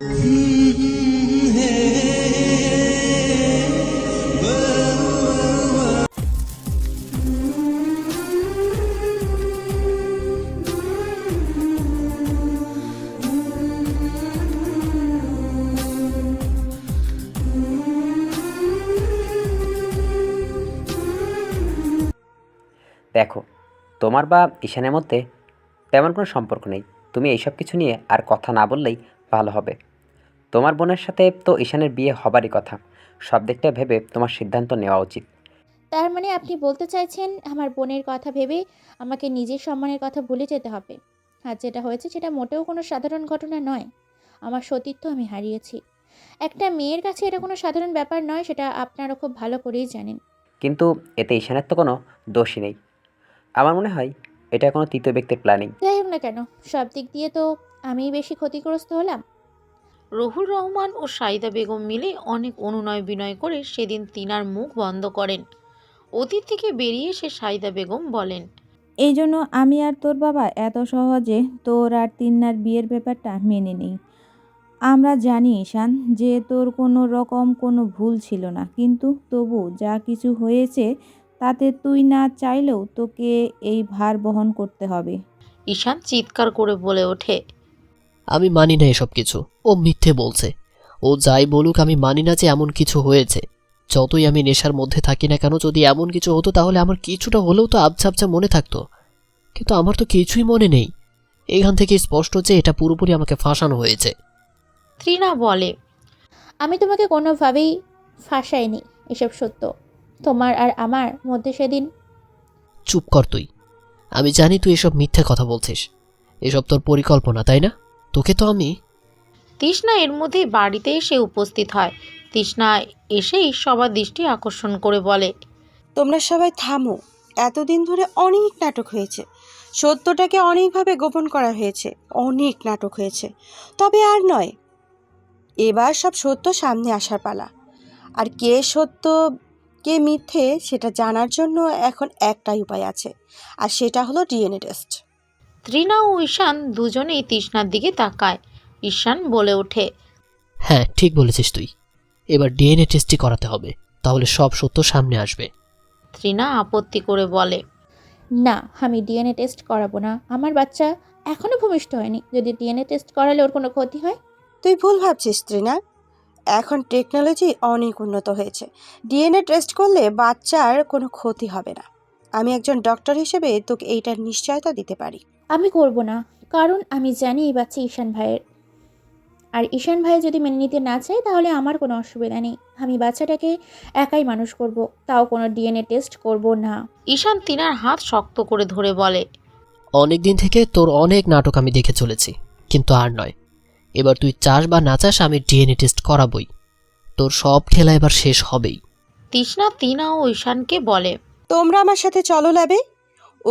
দেখো, তোমার বা ঈশানের মধ্যে তেমন কোনো সম্পর্ক নেই। তুমি এইসব কিছু নিয়ে আর কথা না বললেই ভালো হবে। তোমার বোনের সাথে তো ঈশানের বিয়ে হবারই কথা। সব দিকটা ভেবে তোমার সিদ্ধান্ত নেওয়া উচিত। তার মানে আপনি বলতে চাইছেন আমার বোনের কথা ভেবে আমাকে নিজের সম্মানের কথা ভুলে যেতে হবে। আর যেটা হয়েছে সেটা মোটেও কোনো সাধারণ ঘটনা নয়। আমার সতীত্ব আমি হারিয়েছি। একটা মেয়ের কাছে এটা কোনো সাধারণ ব্যাপার নয় সেটা আপনারা খুব ভালো করেই জানেন। কিন্তু এতে ঈশানের তো কোনো দোষই নেই। আমার মনে হয় এটা কোনো তৃতীয় ব্যক্তির প্ল্যানিং যাই হোক না কেন সব দিক দিয়ে তো আমিই বেশি ক্ষতিগ্রস্ত হলাম। রহুল রহমান ও সাইদা বেগম মিলে অনেক অনুনয় বিনয় করে সেদিন তিনার মুখ বন্ধ করেন। অতীত থেকে বেরিয়ে এসে সাইদা বেগম বলেন এই জন্য আমি আর তোর বাবা এত সহজে তোর আর তিন্নার বিয়ের ব্যাপারটা মেনে নেই। আমরা জানি ঈশান যে তোর কোনো রকম কোনো ভুল ছিল না কিন্তু তবু যা কিছু হয়েছে তাতে তুই না চাইলেও তোকে এই ভার বহন করতে হবে। ঈশান চিৎকার করে বলে ওঠে। আমি মানি না এসব কিছু। ও মিথ্যে বলছে। ও যাই বলুক আমি মানি না যে এমন কিছু হয়েছে। যতই আমি নেশার মধ্যে থাকি না কেন যদি এমন কিছু হতো তাহলে আমার কিছুটা হলেও তো আবছা আবছা মনে থাকতো। কিন্তু আমার তো কিছুই মনে নেই। এখান থেকে স্পষ্ট যে এটা পুরোপুরি আমাকে ফাঁসানো হয়েছে। ত্রিনা বলে আমি তোমাকে কোনোভাবেই ফাঁসাইনি এসব সত্য। তোমার আর আমার মধ্যে সেদিন চুপ কর তুই। আমি জানি তুই এসব মিথ্যে কথা বলছিস। এসব তোর পরিকল্পনা তাই না? তোকে তো আমি। তৃষ্ণা এর মধ্যেই বাড়িতে এসে উপস্থিত হয়। তৃষ্ণা এসেই সবার দৃষ্টি আকর্ষণ করে বলে তোমরা সবাই থামো। এতদিন ধরে অনেক নাটক হয়েছে। সত্যটাকে অনেকভাবে গোপন করা হয়েছে। অনেক নাটক হয়েছে। তবে আর নয় এবার সব সত্য সামনে আসার পালা। আর কে সত্য কে মিথ্যে সেটা জানার জন্য এখন একটাই উপায় আছে আর সেটা হলো ডিএনএ টেস্ট। ত্রিনা ও ঈশান দুজনেই তৃষ্ণার দিকে তাকায়। ঈশান বলে ওঠে হ্যাঁ ঠিক বলেছিস তুই। এবার ডিএনএ টেস্টই করাতে হবে তাহলে সব সত্য সামনে আসবে। ত্রিনা আপত্তি করে বলে না আমি ডিএনএ টেস্ট করাবো না। আমার বাচ্চা এখনও ভূমিষ্ঠ হয়নি। যদি ডিএনএ টেস্ট করালে ওর কোনো ক্ষতি হয়? তুই ভুল ভাবছিস ত্রিনা। এখন টেকনোলজি অনেক উন্নত হয়েছে। ডিএনএ টেস্ট করলে বাচ্চার কোনো ক্ষতি হবে না। আমি একজন ডক্টর হিসেবে তোকে এইটার নিশ্চয়তা দিতে পারি। আমি করব না কারণ আমি জানি এই বাচ্চা ঈশান ভাইয়ের। আর ঈশান ভাই যদি মেনে নিতে না চায় তাহলে আমার কোনো অসুবিধা নেই। আমি বাচ্চাটাকে একাই মানুষ করব তাও কোনো ডিএনএ টেস্ট করব না। ঈশান তিনার হাত শক্ত করে ধরে বলে অনেক দিন থেকে তোর অনেক নাটক আমি দেখে চলেছি কিন্তু আর নয়। এবার তুই চাস বা না চাস আমি ডিএনএ টেস্ট করাবই। তোর সব খেলা এবার শেষ হবেই। তৃষ্ণা তিনা ও ঈশানকে বলে তোমরা আমার সাথে চলো ল্যাবে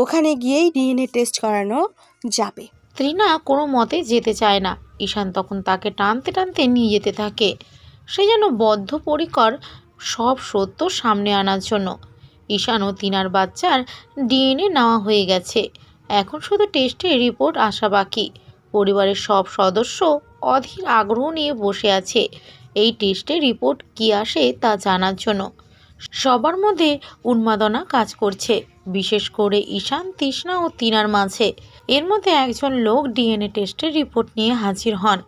ওখানে গিয়েই ডিএনএ টেস্ট করানো যাবে। ত্রিনা কোনো মতে যেতে চায় না। ঈশান তখন তাকে টানতে টানতে নিয়ে যেতে থাকে। সে যেন বদ্ধপরিকর সব সত্য সামনে আনার জন্য। ঈশান ও তিনার বাচ্চার ডিএনএ নেওয়া হয়ে গেছে। এখন শুধু টেস্টের রিপোর্ট আসা বাকি। পরিবারের সব সদস্য অধীর আগ্রহ নিয়ে বসে আছে। এই টেস্টের রিপোর্ট কী আসে তা জানার জন্য। সবার মধ্যে উন্মাদনা কাজ করছে। বিশেষ করে ঈশান তৃষ্ণা ও তিনার মাঝে। এর মধ্যে একজন লোক ডিএনএ টেস্টের রিপোর্ট নিয়ে হাজির হন।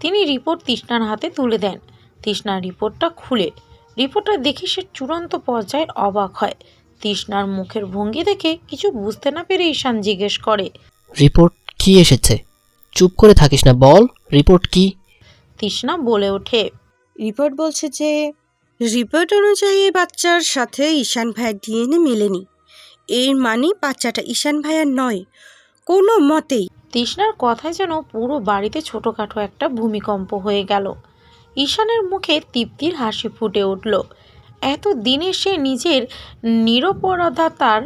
তিনি রিপোর্ট তৃষ্ণার হাতে তুলে দেন। তৃষ্ণার রিপোর্টটা খুলে। রিপোর্টটা দেখে সে চূড়ান্ত পর্যায়ের অবাক হয়। তৃষ্ণার মুখের ভঙ্গি দেখে কিছু বুঝতে না পেরে ঈশান জিজ্ঞেস করে রিপোর্ট কি এসেছে? চুপ করে থাকিস না বল রিপোর্ট কি? তৃষ্ণা বলে ওঠে রিপোর্ট বলছে যে রিপোর্ট অনুযায়ী বাচ্চার সাথে ঈশান ভাইয়ের ডিএনএ মেলেনি। এর মানে বাচ্চাটা ঈশান ভাইয়ার নয়, কোনো মতেই। তৃষ্ণার কথায় যেন পুরো বাড়িতে ছোটোখাটো একটা ভূমিকম্প হয়ে গেল। ঈশানের মুখে তৃপ্তির হাসি ফুটে উঠল। এত দিনে সে নিজের নিরপরাধতার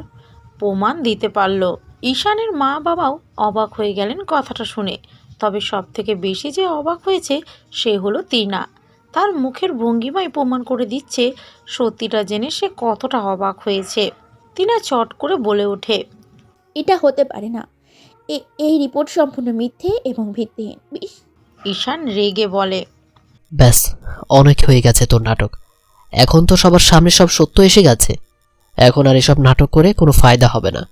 প্রমাণ দিতে পারল। ঈশানের মা বাবাও অবাক হয়ে গেলেন কথাটা শুনে। তবে সব থেকে বেশি যে অবাক হয়েছে, সে হলো তিনা। তার মুখের ভঙ্গিমাই প্রমাণ করে দিচ্ছে, সত্যিটা জেনে সে কতটা অবাক হয়েছে। তিনা চট করে বলে ওঠে এটা হতে পারে না। এ- এই রিপোর্ট সম্পূর্ণ মিথ্যে এবং ভিত্তিহীন। বিশ- ঈশান রেগে বলে ব্যাস অনেক হয়ে গেছে তোর নাটক। এখন তো সবার সামনে সব সত্য এসে গেছে। এখন আর এসব নাটক করে কোনো ফায়দা হবে না।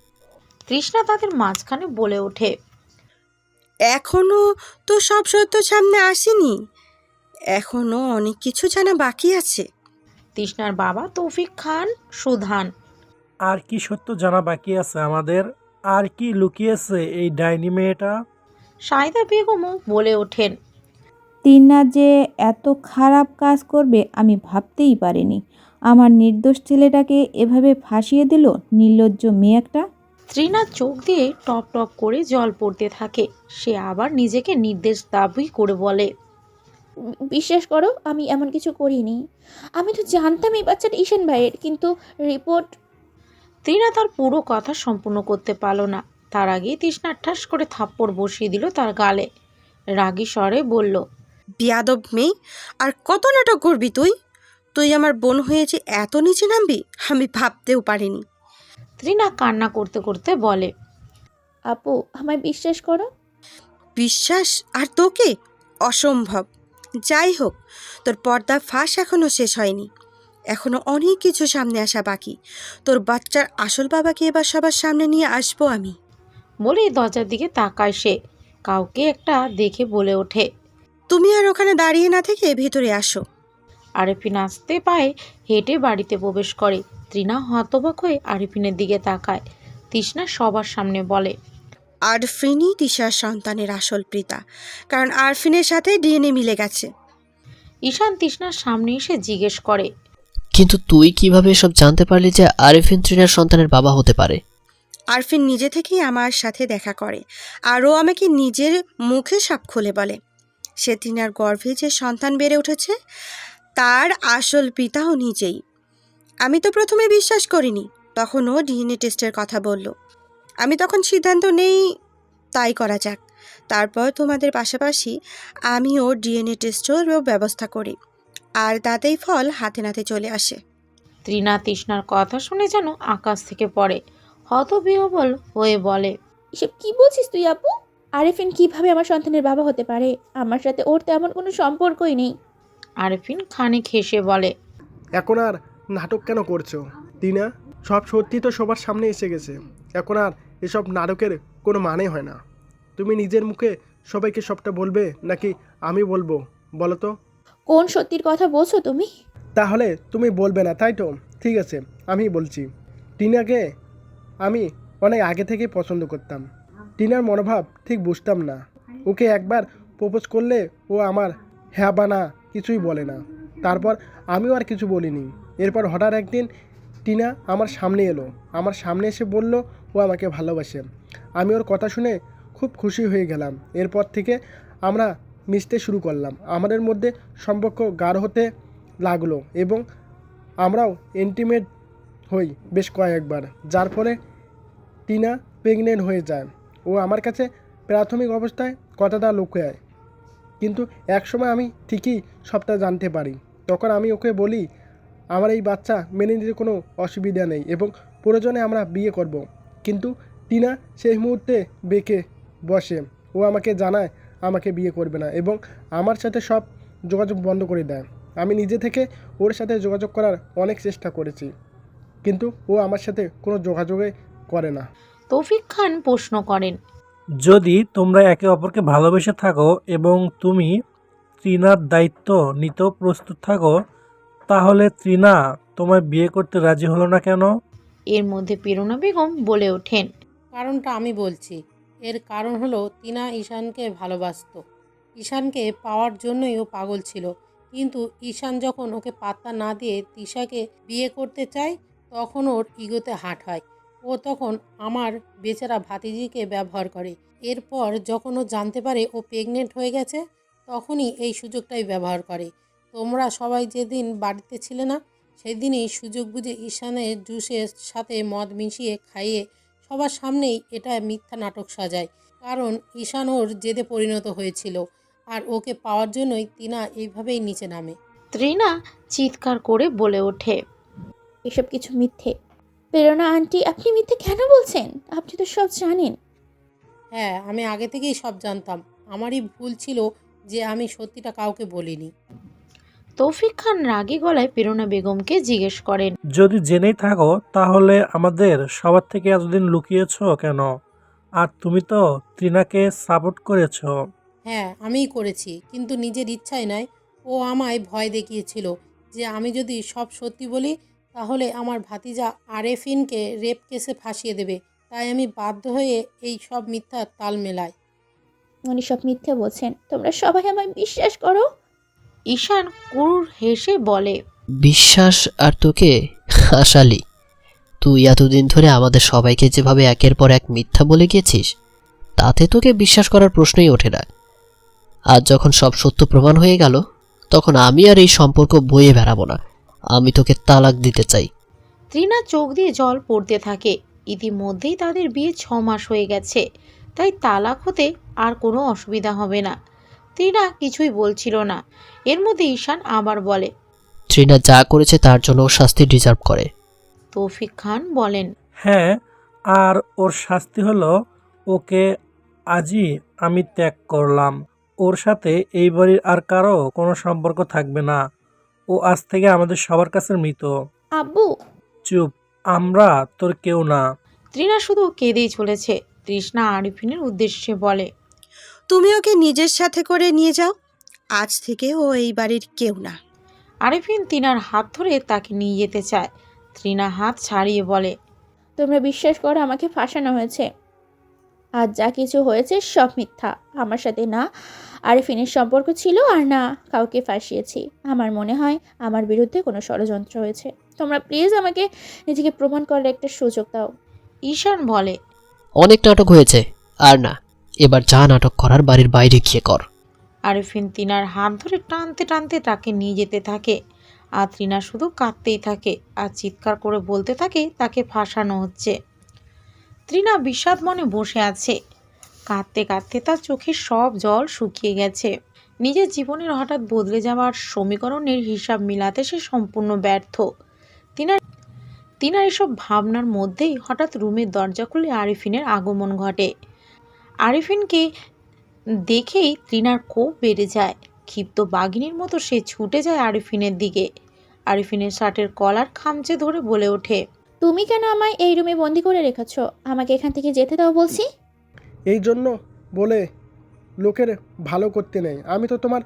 তৃষ্ণা তাদের মাঝখানে বলে ওঠে এখনও তো সব সত্য সামনে আসেনি। এখনও অনেক কিছু জানা বাকি আছে। তৃষ্ণার বাবা তৌফিক খান সুধান আর কি সত্য জানা বাকি আছে আমাদের? আর কি লুকিয়েছে এই ডাইনি মেয়েটা? সাইদা বেগমও বলে ওঠেন তিন্না যে এত খারাপ কাজ করবে আমি ভাবতেই পারিনি। আমার নির্দোষ ছেলেটাকে এভাবে ফাঁসিয়ে দিল নির্লজ্জ মেয়ে একটা। ত্রিনার চোখ দিয়ে টপ টপ করে জল পড়তে থাকে। সে আবার নিজেকে নির্দেশ দাবি করে বলে বিশ্বাস করো আমি এমন কিছু করিনি। আমি তো জানতাম এই বাচ্চাটা ঈশান ভাইয়ের কিন্তু রিপোর্ট ত্রিনা তার পুরো কথা সম্পূর্ণ করতে পারল না। তার আগেই তৃষ্ণা ঠাস করে থাপ্পড় বসিয়ে দিল তার গালে। রাগী স্বরে বলল বিয়াদব মেয়ে আর কত নাটক করবি তুই? তুই আমার বোন হয়ে যে এত নিচে নামবি আমি ভাবতেও পারিনি। ত্রিনা কান্না করতে করতে বলে আপু আমায় বিশ্বাস করো? বিশ্বাস? আর তোকে? অসম্ভব। যাই হোক তোর পর্দা ফাঁস এখনও শেষ হয়নি। এখনও অনেক কিছু সামনে আসা বাকি। তোর বাচ্চার আসল বাবাকে এবার সবার সামনে নিয়ে আসব আমি। বলে দরজার দিকে তাকায় সে। কাউকে একটা দেখে বলে ওঠে। তুমি আর ওখানে দাঁড়িয়ে না থেকে ভেতরে আসো। আরিফিন আসতে পায়ে হেঁটে বাড়িতে প্রবেশ করে। ত্রিনা হতবাক হয়ে আরিফিনের দিকে তাকায়। তৃষ্ণা সবার সামনে বলে আরফিনই তিশার সন্তানের আসল পিতা কারণ আরফিনের সাথে ডিএনএ মিলে গেছে। ঈশান তৃষ্ণার সামনে এসে জিজ্ঞেস করে কিন্তু তুই কীভাবে এসব জানতে পারলি যে আরিফিন ত্রিনার সন্তানের বাবা হতে পারে? আরফিন নিজে থেকেই আমার সাথে দেখা করে আরও আমাকে নিজের মুখে সব খুলে বলে। সে তিনার গর্ভে যে সন্তান বেড়ে উঠেছে, তার আসল পিতাও নিজেই। আমি তো প্রথমে বিশ্বাস করিনি, তখন ও ডিএনএ টেস্টের কথা বলল। আমি তখন সিদ্ধান্ত নেই, তাই করা যাক। তারপর তোমাদের পাশাপাশি আমি ওর ডিএনএ টেস্টেরও ব্যবস্থা করি। আর তাতেই ফল হাতে নাতে চলে আসে। ত্রিনা তৃষ্ণার কথা শুনে যেন আকাশ থেকে পড়ে হতবিহবল হয়ে বলে এসব কি বলছিস তুই আপু? আরেফিন কীভাবে আমার সন্তানের বাবা হতে পারে? আমার সাথে ওর তেমন কোনো সম্পর্কই নেই। আরেফিন খানিক হেসে বলে এখন আর নাটক কেন করছ? টিনা সব সত্যি তো সবার সামনে এসে গেছে। এখন আর এসব নাটকের কোনো মানে হয় না। তুমি নিজের মুখে সবাইকে সবটা বলবে নাকি আমি বলব? বলো তো। কোন সত্যির কথা বলছো তুমি? তাহলে তুমি বলবে না, তাই তো? ঠিক আছে আমি বলছি। টিনাকে আমি অনেক আগে থেকেই পছন্দ করতাম। টিনার মনোভাব ঠিক বুঝতাম না। ওকে একবার প্রপোজ করলে ও আমার হ্যাঁ বা না কিছুই বলে না। তারপর আমিও আর কিছু বলিনি। এরপর হঠাৎ একদিন টিনা আমার সামনে এলো। আমার সামনে এসে বলল, ও আমাকে ভালোবাসে। আমি ওর কথা শুনে খুব খুশি হয়ে গেলাম। এরপর থেকে আমরা মিশতে শুরু করলাম। আমাদের মধ্যে সম্পর্ক গাঢ় হতে লাগল এবং আমরাও ইন্টিমেট হই বেশ কয়েকবার, যার ফলে টিনা প্রেগনেন্ট হয়ে যায়। ও আমার কাছে প্রাথমিক অবস্থায় কথাটা লুকায়, কিন্তু একসময় আমি ঠিকই সবটা জানতে পারি। তখন আমি ওকে বলি, আমার এই বাচ্চা মেনে নিতে কোনো অসুবিধা নেই এবং প্রয়োজনে আমরা বিয়ে করব। কিন্তু টিনা সেই মুহূর্তে বেঁকে বসে। ও আমাকে জানায় আমাকে বিয়ে করবে না এবং আমার সাথে সব যোগাযোগ বন্ধ করে দেয়। আমি নিজে থেকে ওর সাথে যোগাযোগ করার অনেক চেষ্টা করেছি কিন্তু ও আমার সাথে কোনো যোগাযোগে করে না। তৌফিক খান প্রশ্ন করেন যদি তোমরা একে অপরকে ভালোবেসে থাকো এবং তুমি ত্রিনার দায়িত্ব নিতেও প্রস্তুত থাকো তাহলে ত্রিনা তোমায় বিয়ে করতে রাজি হলো না কেন? এর মধ্যে প্রেরণা বেগম বলে ওঠেন। কারণটা আমি বলছি এর কারণ হলো তিনা ঈশানকে ভালোবাসতো। ঈশানকে পাওয়ার জন্যই ও পাগল ছিল। কিন্তু ঈশান যখন ওকে পাত্তা না দিয়ে তিশাকে বিয়ে করতে চায়, তখন ওর ইগোতে হাট হয়। ও তখন আমার বেচারা ভাতিজিকে ব্যবহার করে। এরপর যখন ও জানতে পারে ও প্রেগনেন্ট হয়ে গেছে, তখনই এই সুযোগটাই ব্যবহার করে। তোমরা সবাই যেদিন বাড়িতে ছিলে না, সেদিনই সুযোগ বুঝে ঈশানের জুসের সাথে মদ মিশিয়ে খাইয়ে সবার সামনেই এটা মিথ্যা নাটক সাজায়। কারণ ঈশান ওর জেদে পরিণত হয়েছিল আর ওকে পাওয়ার জন্যই তিনা এইভাবেই নিচে নামে। ত্রিনা চিৎকার করে বলে ওঠে এসব কিছু মিথ্যে। প্রেরণা আন্টি আপনি মিথ্যে কেন বলছেন? আপনি তো সব জানেন। হ্যাঁ আমি আগে থেকেই সব জানতাম। আমারই ভুল ছিল যে আমি সত্যিটা কাউকে বলিনি। তৌফিক খান রাগী গলায় প্রেরণা বেগমকে জিজ্ঞেস করেন যদি জেনেই থাকো তাহলে আমাদের সবার থেকে এতদিন লুকিয়েছ কেন? আর তুমি তো ত্রিনাকে সাপোর্ট করেছ। হ্যাঁ আমিই করেছি কিন্তু নিজের ইচ্ছায় নয়। ও আমায় ভয় দেখিয়েছিল যে আমি যদি সব সত্যি বলি তাহলে আমার ভাতিজা আরেফিনকে রেপ কেসে ফাঁসিয়ে দেবে। তাই আমি বাধ্য হয়ে এই সব মিথ্যা তাল মেলাই। উনি সব মিথ্যে বলছেন। তোমরা সবাই আমায় বিশ্বাস করো। ঈশান কুরুর হেসে বলে বিশ্বাস আর তোকে হাসালি। তুই এতদিন ধরে আমাদের সবাইকে যেভাবে একের পর এক মিথ্যা বলে গিয়েছিস তাতে তোকে বিশ্বাস করার প্রশ্নই ওঠে না। আজ যখন সব সত্য প্রমাণ হয়ে গেল তখন আমি আর এই সম্পর্ক বয়ে বেড়াবো না। আমি তোকে তালাক দিতে চাই। ত্রিনা চোখ দিয়ে জল পড়তে থাকে। ইতিমধ্যেই তাদের বিয়ে ছ মাস হয়ে গেছে। তাই তালাক হতে আর কোনো অসুবিধা হবে না। ত্রিনা কিছুই বলছিল না। এর মধ্যে ঈশান আবার বলে ট্রিনা যা করেছে তার জন্য ও শাস্তি ডিজার্ভ করে। তৌফিক খান বলেন হ্যাঁ আর ওর শাস্তি হলো ওকে আজই আমি ত্যাগ করলাম। ওর সাথে এই বাড়ির আর কারও কোনো সম্পর্ক থাকবে না। ও আজ থেকে আমাদের সবার কাছে মৃত। আব্বু! চুপ আমরা তোর কেউ না। ত্রিনা শুধু কেঁদেই চলেছে। তৃষ্ণা আরিফিনের উদ্দেশ্যে বলে তুমি ওকে নিজের সাথে করে নিয়ে যাও। আজ থেকে ও এই বাড়ির কেউ না। আরিফিন তিনার হাত ধরে তাকে নিয়ে যেতে চায়। ত্রিনা হাত ছাড়িয়ে বলে তোমরা বিশ্বাস করো আমাকে ফাঁসানো হয়েছে। আর যা কিছু হয়েছে সব মিথ্যা। আমার সাথে না আরিফিনের সম্পর্ক ছিল আর না কাউকে ফাঁসিয়েছি। আমার মনে হয় আমার বিরুদ্ধে কোনো ষড়যন্ত্র হয়েছে। তোমরা প্লিজ আমাকে নিজেকে প্রমাণ করার একটা সুযোগ দাও। ঈশান বলে অনেক নাটক হয়েছে আর না। এবার যা নাটক করার বাড়ির বাইরে গিয়ে কর। আরিফিন তিনার হাত ধরে টানতে টানতে তাকে নিয়ে যেতে থাকে। আর ত্রিনা শুধু কাঁদতেই থাকে আর চিৎকার করে বলতে থাকে তাকে ফাঁসানো হচ্ছে। ত্রিনা বিষাদ মনে বসে আছে। কাঁদতে কাঁদতে তার চোখের সব জল শুকিয়ে গেছে। নিজের জীবনের হঠাৎ বদলে যাওয়ার সমীকরণের হিসাব মিলাতে সে সম্পূর্ণ ব্যর্থ। তিনার তিনার এসব ভাবনার মধ্যেই হঠাৎ রুমের দরজা খুলে আরিফিনের আগমন ঘটে। আরিফিনকে দেখেই ত্রিনার কোপ বেড়ে যায়। ক্ষিপ্ত বাঘিনীর মতো সে ছুটে যায় আরিফিনের দিকে। আরিফিনের শার্টের কলার খামচে ধরে বলে ওঠে তুমি কেন আমায় এই রুমে বন্দি করে রেখেছ? আমাকে এখান থেকে যেতে দাও বলছি? এই জন্য বলে লোকের ভালো করতে নেই। আমি তো তোমার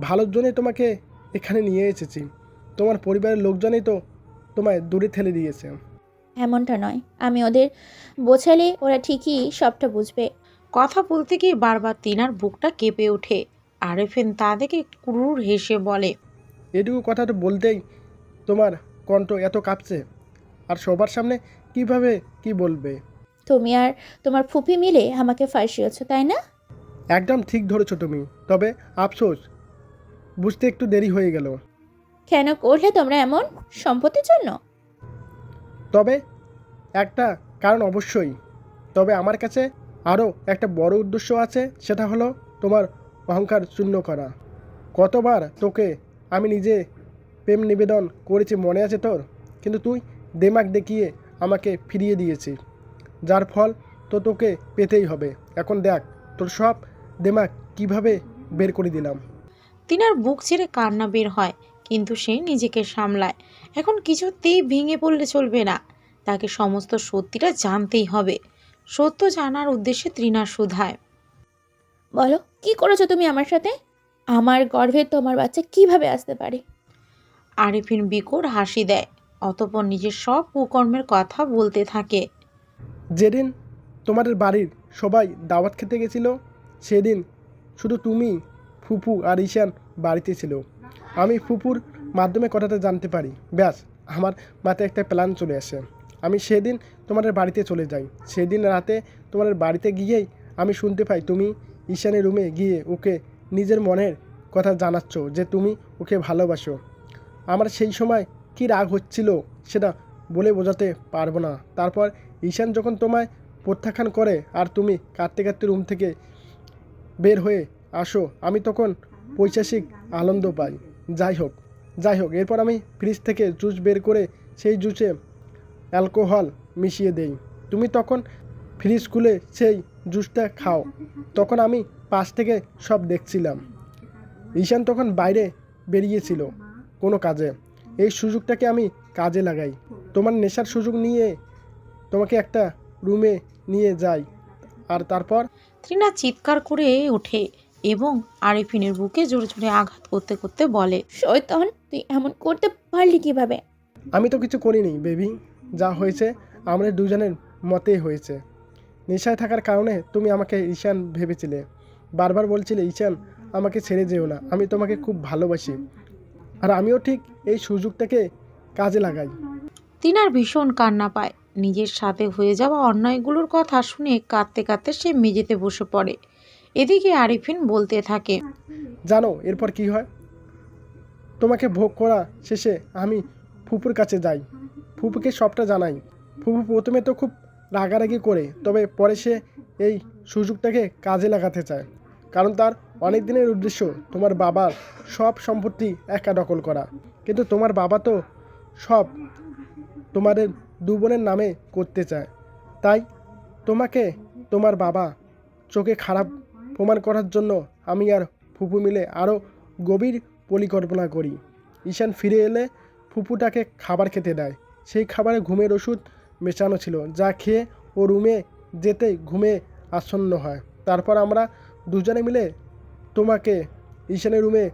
ভালোর জন্যই তোমাকে এখানে নিয়ে এসেছি। তোমার পরিবারের লোকজনই তো তোমায় দূরে ঠেলে দিয়েছে। এমনটা নয়। আমি ওদের বোঝালে ওরা ঠিকই সবটা বুঝবে। কথা বলতে গিয়ে বারবার তিনার বুকটা কেঁপে ওঠে। আরিফিন তা দেখে ক্রুর হেসে বলে এটুকু কথা তো বলতেই তোমার কণ্ঠ এত কাঁপছে। আর সবার সামনে কীভাবে কি বলবে? তুমি আর তোমার ফুপি মিলে আমাকে ফাঁসিয়েছো তাই না? একদম ঠিক ধরেছো তুমি। তবে আফসোস বুঝতে একটু দেরি হয়ে গেল। কেন করলে তোমরা এমন সম্পত্তির জন্য? তবে একটা কারণ অবশ্যই। তবে আমার কাছে আরও একটা বড় উদ্দেশ্য আছে, সেটা হলো তোমার অহংকার শূন্য করা। কতবার তোকে আমি নিজে প্রেম নিবেদন করেছি মনে আছে তোর? কিন্তু তুই দেমাক দেখিয়ে আমাকে ফিরিয়ে দিয়েছি। যার ফল তো তোকে পেতেই হবে। এখন দেখ, তোর সব দেমাক কীভাবে বের করে দিলাম। তিনার বুক ছেড়ে কান্না বের হয়, কিন্তু সে নিজেকে সামলায়। এখন কিছুতেই ভেঙে পড়লে চলবে না। তাকে সমস্ত সত্যিটা জানতেই হবে। সত্য জানার উদ্দেশ্যে তৃণা শুধায়। বলো কি করেছ তুমি আমার সাথে? আমার গর্ভে তোমার বাচ্চা কীভাবে আসতে পারে? আরিফিন বিকট হাসি দেয় অতপর নিজের সব কুকর্মের কথা বলতে থাকে। যেদিন তোমাদের বাড়ির সবাই দাওয়াত খেতে গেছিল সেদিন শুধু তুমি ফুপু আর ঈশান বাড়িতে ছিল। আমি ফুপুর মাধ্যমে কথাটা জানতে পারি। ব্যাস আমার মাথায় একটা প্ল্যান চলে আসে। আমি সেদিন তোমাদের বাড়িতে চলে যাই। সেদিন রাতে তোমাদের বাড়িতে গিয়েই আমি শুনতে পাই তুমি ঈশানের রুমে গিয়ে ওকে নিজের মনের কথা জানাচ্ছ যে তুমি ওকে ভালোবাসো। আমার সেই সময় কী রাগ হচ্ছিল সেটা বলে বোঝাতে পারব না। তারপর ঈশান যখন তোমায় প্রত্যাখ্যান করে আর তুমি কাঁদতে কাঁদতে রুম থেকে বের হয়ে আসো, আমি তখন পৈশাসিক আনন্দ পাই। যাই হোক যাই হোক, এরপর আমি ফ্রিজ থেকে জুস বের করে সেই জুসে অ্যালকোহল মিশিয়ে দেই। তুমি তখন ফ্রিজ খুলে সেই জুসটা খাও। তখন আমি পাশ থেকে সব দেখছিলাম। ঈশান তখন বাইরে বেরিয়েছিল কোনো কাজে। এই সুযোগটাকে আমি কাজে লাগাই। তোমার নেশার সুযোগ নিয়ে তোমাকে একটা রুমে নিয়ে যাই। আর তারপর? তৃণা চিৎকার করে ওঠে এবং আরিফিনের বুকে জোরে জোরে আঘাত করতে করতে বলে শয়তান তুই এমন করতে পারলি কীভাবে? আমি তো কিছু করিনি বেবি। যা হয়েছে আমাদের দুজনের মতেই হয়েছে। নেশায় থাকার কারণে তুমি আমাকে ঈশান ভেবেছিলে। বারবার বলছিলে ঈশান আমাকে ছেড়ে যেও না। আমি তোমাকে খুব ভালোবাসি। আর আমিও ঠিক এই সুযোগটাকে কাজে লাগাই। তিনার ভীষণ কান্না পায়। নিজের সাথে হয়ে যাওয়া অন্যায়গুলোর কথা শুনে কাঁদতে কাঁদতে সে মেঝেতে বসে পড়ে। এদিকে আরিফিন বলতে থাকে জানো এরপর কি হয়? তোমাকে ভোগ করা শেষে আমি ফুপুর কাছে যাই। ফুপুকে সবটা জানাই। ফুপু প্রথমে তো খুব রাগারাগি করে, তবে পরে সে এই সুযোগটাকে কাজে লাগাতে চায়। কারণ তার অনেক দিনের উদ্দেশ্য তোমার বাবার সব সম্পত্তি একা দখল করা। কিন্তু তোমার বাবা তো সব তোমাদের দু বোনের নামে করতে চায়। তাই তোমাকে তোমার বাবা চোখে খারাপ প্রমাণ করার জন্য আমি আর ফুপু মিলে আরও গভীর পরিকল্পনা করি। ঈশান ফিরে এলে ফুপুটাকে খাবার খেতে দেয়। সেই খাবারে ঘুমের ওষুধ মেশানো ছিল, যা খেয়ে ও রুমে যেতে ঘুমে আসন্ন হয়। তারপর আমরা দুজনে মিলে তোমাকে ঈশানের রুমে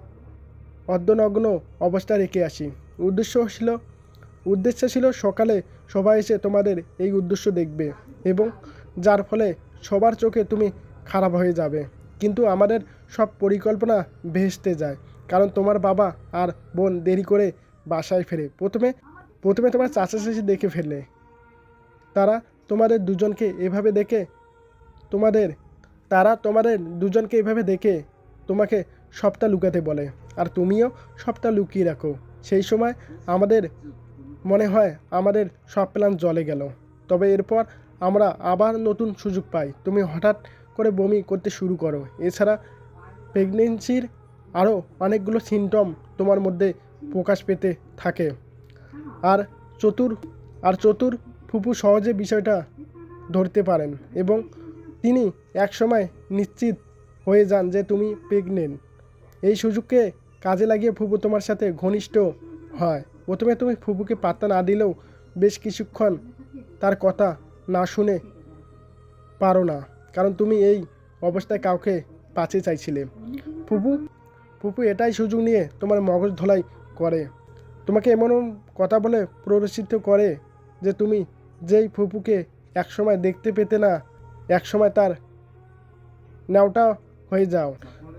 অর্ধনগ্ন অবস্থায় রেখে আসি। উদ্দেশ্য ছিল উদ্দেশ্য ছিল সকালে সবাই এসে তোমাদের এই উদ্দেশ্য দেখবে এবং যার ফলে সবার চোখে তুমি খারাপ হয়ে যাবে। কিন্তু আমাদের সব পরিকল্পনা ভেস্তে যায়, কারণ তোমার বাবা আর বোন দেরি করে বাসায় ফেরে। প্রথমে প্রথমে তোমার চাচা চাচি দেখে ফেলে। তারা তোমাদের দুজনকে এভাবে দেখে, তোমাদের, তারা তোমাদের দুজনকে এভাবে দেখে তোমাকে সবটা লুকাতে বলে। আর তুমিও সবটা লুকিয়ে রাখো। সেই সময় আমাদের মনে হয় আমাদের সব প্ল্যান জলে গেল। তবে এরপর আমরা আবার নতুন সুযোগ পাই। তুমি হঠাৎ করে বমি করতে শুরু করো। এছাড়া প্রেগনেন্সির আরও অনেকগুলো সিমটম তোমার মধ্যে প্রকাশ পেতে থাকে। আর চতুর আর চতুর ফুপু সহজে বিষয়টা ধরতে পারেন এবং তিনি একসময় নিশ্চিত হয়ে যান যে তুমি প্রেগনেন্ট এই সুযোগকে কাজে লাগিয়ে ফুপু তোমার সাথে ঘনিষ্ঠ হয়। প্রথমে তুমি ফুপুকে পাত্তা না দিলেও বেশ কিছুক্ষণ তার কথা না শুনে পারো না, কারণ তুমি এই অবস্থায় কাউকে পাচে চাইছিলে। ফুপু ফুপু এটাই সুযোগ নিয়ে তোমার মগজ ধোলাই করে। তোমাকে এমন কথা বলে প্ররোচিত করে যে তুমি যেই ফুপুকে একসময় দেখতে পেতে না, একসময় তার নেওটা হয়ে যাও।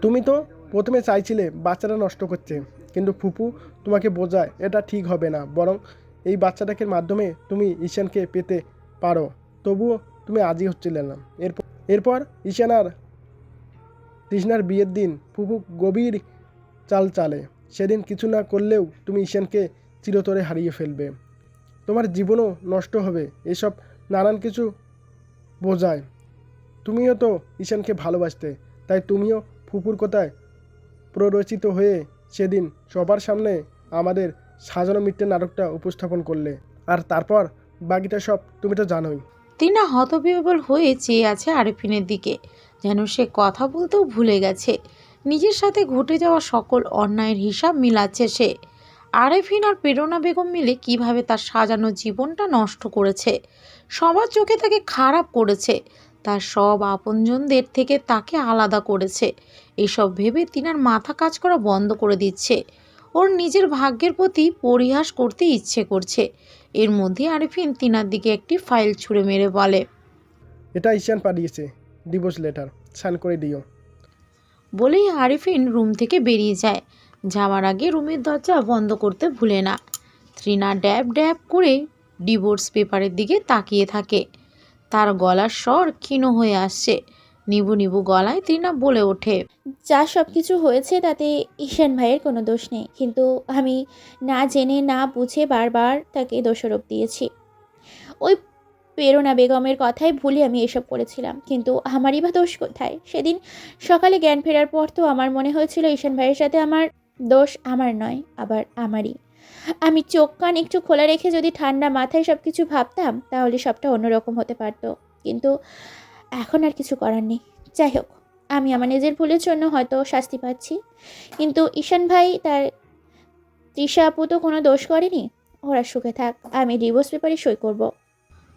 তুমি তো প্রথমে চাইছিলে বাচ্চাটা নষ্ট করছে কিন্তু ফুপু তোমাকে বোঝায় এটা ঠিক হবে না, বরং এই বাচ্চাটাকে মাধ্যমে তুমি ঈশানকে পেতে পারো। তবুও তুমি আজই হচ্ছিলে না। এরপর এরপর ঈশান আর তৃষ্ণার বিয়ের দিন ফুপু গভীর চাল চালে সেদিন কিছু না করলেও তুমি ঈশানকে চিরতরে হারিয়ে ফেলবে। তোমার জীবনও নষ্ট হবে, এসব নানান কিছু বোঝায়। তুমিও তো ঈশানকে ভালোবাসতে, তাই তুমিও ফুপুর কথায় প্ররোচিত হয়ে সেদিন সবার সামনে আমাদের সাজানো মিথ্যে নাটকটা উপস্থাপন করলে। আর তারপর বাকিটা সব তুমি তো জানোই। তিনা হতবিহবল হয়ে চেয়ে আছে আরিফিনের দিকে, যেন সে কথা বলতেও ভুলে গেছে। নিজের সাথে ঘটে যাওয়া সকল অন্যায়ের হিসাব মিলাচ্ছে সে। আরেফিন আর প্রেরণা বেগম মিলে কীভাবে তার সাজানো জীবনটা নষ্ট করেছে, সবার চোখে তাকে খারাপ করেছে, তার সব আপনজনদের থেকে তাকে আলাদা করেছে, এসব ভেবে তিনার মাথা কাজ করা বন্ধ করে দিচ্ছে। ওর নিজের ভাগ্যের প্রতি পরিহাস করতে ইচ্ছে করছে। এর মধ্যে আরিফিন তিনার দিকে একটি ফাইল ছুঁড়ে মেরে বলে, এটা ঈশান পাঠিয়েছে ডিভোর্স লেটার সাইন করে দিও। বলেই আরিফিন রুম থেকে বেরিয়ে যায়। যাওয়ার আগে রুমের দরজা বন্ধ করতে ভুলে না। ত্রিনা ড্যাব ড্যাব করে ডিভোর্স পেপারের দিকে তাকিয়ে থাকে। তার গলার স্বর ক্ষীণ হয়ে আসছে। নিবু নিবু গলায় ত্রিনা বলে ওঠে, যা সব কিছু হয়েছে তাতে ঈশান ভাইয়ের কোনো দোষ নেই। কিন্তু আমি না জেনে না বুঝে বারবার তাকে দোষারোপ দিয়েছি। ওই প্রেরণা বেগমের কথাই ভুলে আমি এসব করেছিলাম। কিন্তু আমারই বা দোষ কোথায়? সেদিন সকালে জ্ঞান ফেরার পর তো আমার মনে হয়েছিল ঈশান ভাইয়ের সাথে আমার দোষ আমার নয়, আবার আমারই। আমি চোখ কান একটু খোলা রেখে যদি ঠান্ডা মাথায় সব কিছু ভাবতাম, তাহলে সবটা অন্যরকম হতে পারতো। কিন্তু এখন আর কিছু করার নেই। যাই হোক, আমি আমার নিজের ভুলের জন্য হয়তো শাস্তি পাচ্ছি। কিন্তু ঈশান ভাই, তার তৃষা আপু তো কোনো দোষ করেনি? ওরা সুখে থাক, আমি ডিভোর্স পেপারে সই করব।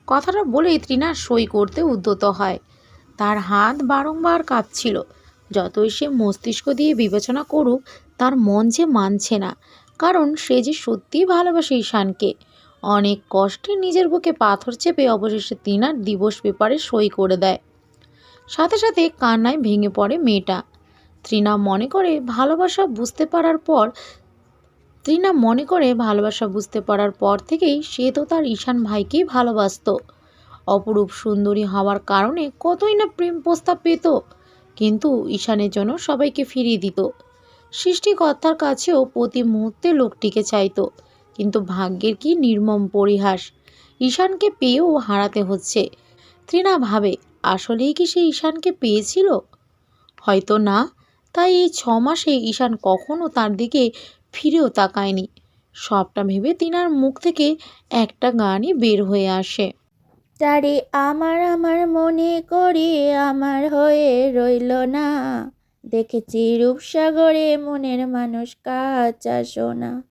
কথাটা বলেই তৃণা সই করতে উদ্যত হয়। তার হাত বারংবার কাঁপছিল। যতই সে মস্তিষ্ক দিয়ে বিবেচনা করুক, তার মন যে মানছে না, কারণ সে যে সত্যিই ভালোবাসে ঈশানকে। অনেক কষ্টে নিজের বুকে পাথর চেপে অবশেষে তিনার দিবস পেপারে সই করে দেয়। সাথে সাথে কান্নায় ভেঙে পড়ে মেয়েটা। তৃণা মনে করে ভালোবাসা বুঝতে পারার পর তৃণা মনে করে ভালোবাসা বুঝতে পারার পর থেকেই সে তো তার ঈশান ভাইকেই ভালোবাসতো। অপরূপ সুন্দরী হওয়ার কারণে কতই না প্রেম প্রস্তাব পেত, কিন্তু ঈশানের জন্য সবাইকে ফিরিয়ে দিত। সৃষ্টিকর্তার কাছেও প্রতি মুহূর্তে লোকটিকে চাইতো, কিন্তু ভাগ্যের কি নির্মম পরিহাস। ঈশানকে পেয়েও হারাতে হচ্ছে। তৃণা ভাবে, আসলেই কি সে ঈশানকে পেয়েছিল? হয়তো না, তাই এই ছ মাসে ঈশান কখনও তার দিকে ফিরেও তাকায়নি। সবটা ভেবে তিনার মুখ থেকে একটা গানই বের হয়ে আসে। তারে আমার আমার মনে করে আমার হয়ে রইল না। দেখেছি রূপসাগরে মনের মানুষ কাঁচা সোনা।